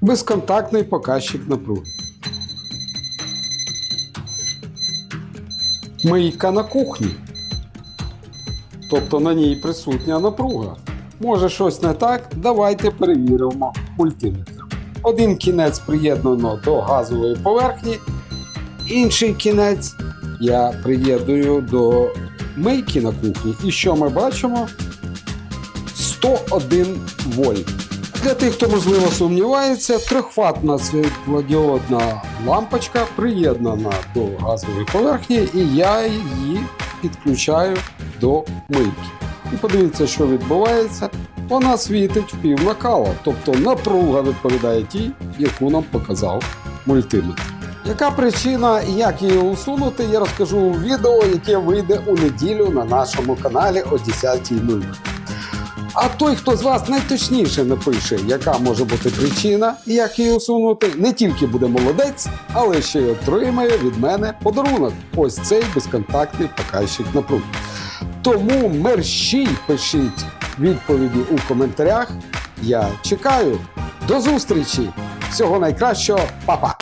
Безконтактний показчик напруги. Мийка на кухні. Тобто на ній присутня напруга. Може щось не так? Давайте перевіримо мультиметр. Один кінець приєднано до газової поверхні, інший кінець я приєдную до мийки на кухні. І що ми бачимо? 101 вольт. Для тих, хто можливо сумнівається, трьохфатна світлодіодна лампочка приєднана до газової поверхні, і я її підключаю до мийки. І подивіться, що відбувається. Вона світить в пів накала, тобто напруга відповідає тій, яку нам показав мультиметр. Яка причина і як її усунути, я розкажу у відео, яке вийде у неділю на нашому каналі о 10.00. А той, хто з вас найточніше напише, яка може бути причина і як її усунути, не тільки буде молодець, але ще й отримає від мене подарунок. Ось цей безконтактний показчик напруги. Тому мерщій пишіть відповіді у коментарях. Я чекаю. До зустрічі! Всього найкращого, Па-па!